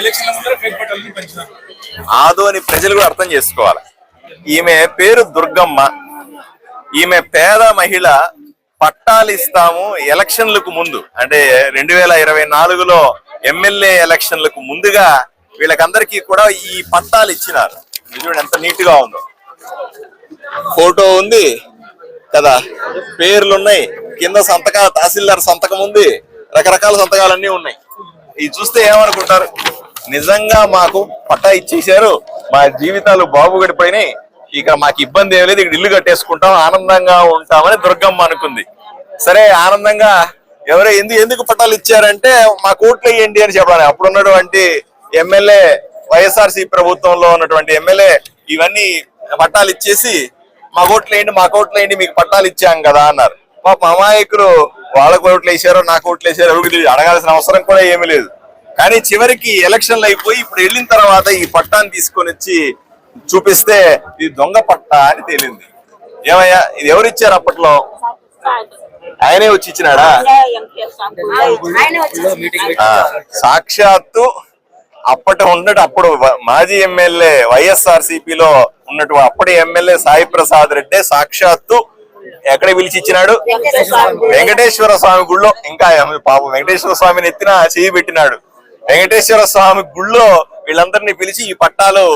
ఎలక్షన్ల ముందర ఫేక్ పట్టాలని పెంచినారు. ఆదోని ప్రజలు కూడా అర్థం చేసుకోవాలి. ఈమె పేరు దుర్గమ్మ. ఈమె పేద మహిళ పట్టాలు ఇస్తాము ఎలక్షన్లకు ముందు. అంటే రెండు వేల ఇరవై నాలుగులో ఎమ్మెల్యే ఎలక్షన్లకు ముందుగా వీళ్ళకందరికీ కూడా ఈ పట్టాలు ఇచ్చినారు. ఇది చూడండి ఎంత నీట్గా ఉందో. ఫోటో ఉంది కదా? పేర్లు ఉన్నాయి కింద సంతకాలు తహసీల్దార్ సంతకం ఉంది. రకరకాల సంతకాలన్నీ ఉన్నాయి. ఇది చూస్తే ఏమనుకుంటారు? నిజంగా మాకు పట్టా ఇచ్చేశారు. మా జీవితాలు బాబు గడిపోయినాయి ఇక మాకు ఇబ్బంది ఏం లేదు. ఇక్కడ ఇల్లు కట్టేసుకుంటాం. ఆనందంగా ఉంటామని దుర్గమ్మ అనుకుంది. సరే ఆనందంగా ఎవరో ఎందుకు ఎందుకు పట్టాలు ఇచ్చారంటే మా కోట్లు వేయండి అని చెప్పడానికి. అప్పుడు ఉన్నటువంటి ఎమ్మెల్యే వైఎస్ఆర్సీ ప్రభుత్వంలో ఉన్నటువంటి ఎమ్మెల్యే ఇవన్నీ పట్టాలు ఇచ్చేసి మా కోట్లు వేయండి మా కోట్లు వేయండి మీకు పట్టాలు ఇచ్చాం కదా అన్నారు. పాప అమాయకులు వాళ్ళ కోట్లు వేసారో నా కోట్లు వేసారో ఎవరికి అడగాల్సిన అవసరం కూడా ఏమీ లేదు. కానీ చివరికి ఎలక్షన్లు అయిపోయి ఇప్పుడు వెళ్ళిన తర్వాత ఈ పట్టాన్ని తీసుకొని వచ్చి చూపిస్తే ఇది దొంగ పట్టా అని తేలింది. ఏమయ్యా ఇది ఎవరు ఇచ్చారు అప్పట్లో? ఆయనే వచ్చి ఇచ్చినాడా? సాక్షాత్తు అప్పటి ఉన్నట్టు అప్పుడు మాజీ ఎమ్మెల్యే వైఎస్ఆర్లో ఉన్నట్టు అప్పటి ఎమ్మెల్యే సాయి ప్రసాద్ రెడ్డి సాక్షాత్తు ఎక్కడ పిలిచి ఇచ్చినాడు? వెంకటేశ్వర స్వామి గుళ్ళో. ఇంకా పాపం వెంకటేశ్వర స్వామిని ఎత్తిన చేయి పెట్టినాడు. వెంకటేశ్వర స్వామి గుళ్ళో వీళ్ళందరినీ పిలిచి ఈ పట్టాలు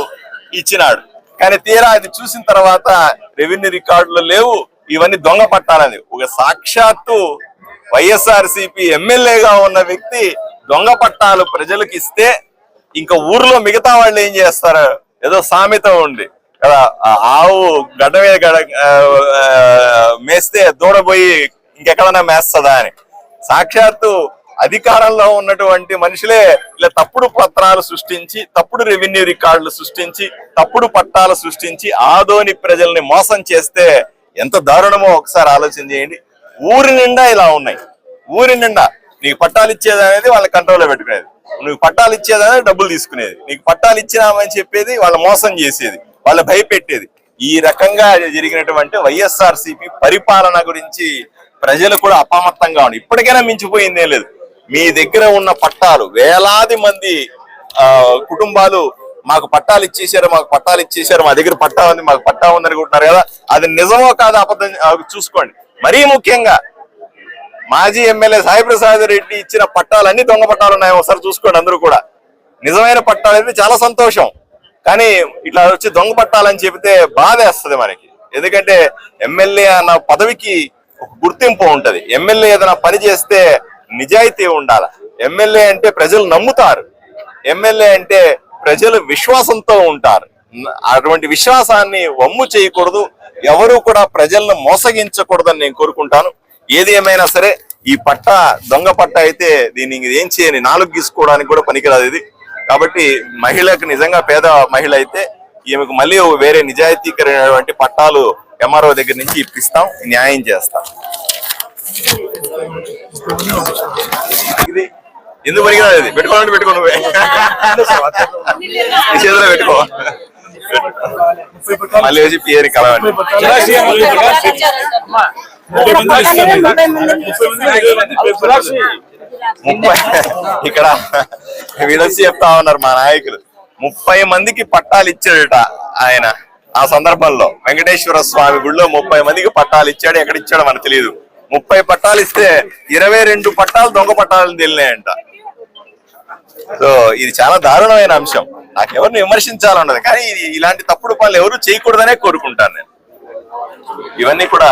ఇచ్చినాడు. కానీ తీరా అది చూసిన తర్వాత రెవెన్యూ రికార్డులు లేవు. ఇవన్నీ దొంగ పట్టాలని. ఒక సాక్షాత్తు వైఎస్ఆర్ సిపి ఎమ్మెల్యేగా ఉన్న వ్యక్తి దొంగ పట్టాలు ప్రజలకు ఇస్తే ఇంకా ఊర్లో మిగతా వాళ్ళు ఏం చేస్తారు? ఏదో సామెత ఉంది. కదా ఆ ఆవు గడ్డ మీద గడ మేస్తే దూడపోయి ఇంకెక్కడన్నా మేస్తదా అని. సాక్షాత్తు అధికారంలో ఉన్నటువంటి మనుషులే ఇలా తప్పుడు పత్రాలు సృష్టించి తప్పుడు రెవెన్యూ రికార్డులు సృష్టించి తప్పుడు పట్టాలు సృష్టించి ఆదోని ప్రజల్ని మోసం చేస్తే ఎంత దారుణమో ఒకసారి ఆలోచన చేయండి. ఊరి నిండా ఇలా ఉన్నాయి. ఊరి నిండా. నీకు పట్టాలు ఇచ్చేది అనేది వాళ్ళ కంట్రోల్లో పెట్టుకునేది. నువ్వు పట్టాలు ఇచ్చేది అనేది డబ్బులు తీసుకునేది. నీకు పట్టాలు ఇచ్చినామని చెప్పేది వాళ్ళ మోసం చేసేది. వాళ్ళ భయపెట్టేది. ఈ రకంగా జరిగినటువంటి వైఎస్ఆర్ పరిపాలన గురించి ప్రజలు కూడా అప్రమత్తంగా ఉండి ఇప్పటికైనా మించిపోయిందేం లేదు. మీ దగ్గర ఉన్న పట్టాలు వేలాది మంది కుటుంబాలు మాకు పట్టాలు ఇచ్చేసారు మాకు పట్టాలు ఇచ్చేసారు మా దగ్గర పట్టా ఉంది మాకు పట్టా ఉంది అనుకుంటున్నారు కదా అది నిజమో కాదు అబద్ధం చూసుకోండి. మరీ ముఖ్యంగా మాజీ ఎమ్మెల్యే సాయి ప్రసాద్ రెడ్డి ఇచ్చిన పట్టాలన్నీ దొంగ పట్టాలు ఉన్నాయి ఒకసారి చూసుకోండి అందరూ కూడా. నిజమైన పట్టాలు అయితే చాలా సంతోషం. కానీ ఇట్లా వచ్చి దొంగ పట్టాలని చెబితే బాధేస్తుంది మనకి. ఎందుకంటే ఎమ్మెల్యే అన్న పదవికి ఒక గుర్తింపు ఉంటుంది. ఎమ్మెల్యే ఏదైనా పని చేస్తే నిజాయితీ ఉండాల. ఎమ్మెల్యే అంటే ప్రజలు నమ్ముతారు. ఎమ్మెల్యే అంటే ప్రజలు విశ్వాసంతో ఉంటారు. అటువంటి విశ్వాసాన్ని వమ్ము చేయకూడదు. ఎవరు కూడా ప్రజలను మోసగించకూడదని నేను కోరుకుంటాను. ఏది ఏమైనా సరే ఈ పట్ట దొంగ పట్ట అయితే దీన్ని ఏం చేయని నాలుగు గీసుకోవడానికి కూడా పనికిరాదు ఇది. కాబట్టి మహిళకు నిజంగా పేద మహిళ అయితే ఈమెకు మళ్ళీ వేరే నిజాయితీకరమైనటువంటి పట్టాలు ఎంఆర్ఓ దగ్గర నుంచి ఇప్పిస్తాం న్యాయం చేస్తాం. ఇది ఎందుకు పనికిరాదు ఇది? పెట్టుకోవాలంటే పెట్టుకో నువ్వే. ఈ చేతిలో పెట్టుకో. మళ్ళీ వచ్చి పియని కలవండి. ముప్పై ముప్పై ఇక్కడ వీడొచ్చి చెప్తా ఉన్నారు మా నాయకులు. ముప్పై మందికి పట్టాలు ఇచ్చాడట ఆయన. ఆ సందర్భంలో వెంకటేశ్వర స్వామి గుడిలో ముప్పై మందికి పట్టాలు ఇచ్చాడు. ఎక్కడ ఇచ్చాడో మనకు తెలియదు ముప్పై పట్టాలు ఇస్తే ఇరవై రెండు పట్టాలు దొంగ పట్టాలు తెలినాయంట. సో ఇది చాలా దారుణమైన అంశం. నాకెవరిని విమర్శించాలన్నది. కానీ ఇలాంటి తప్పుడు పనులు ఎవరు చేయకూడదనే కోరుకుంటాను నేను. ఇవన్నీ కూడా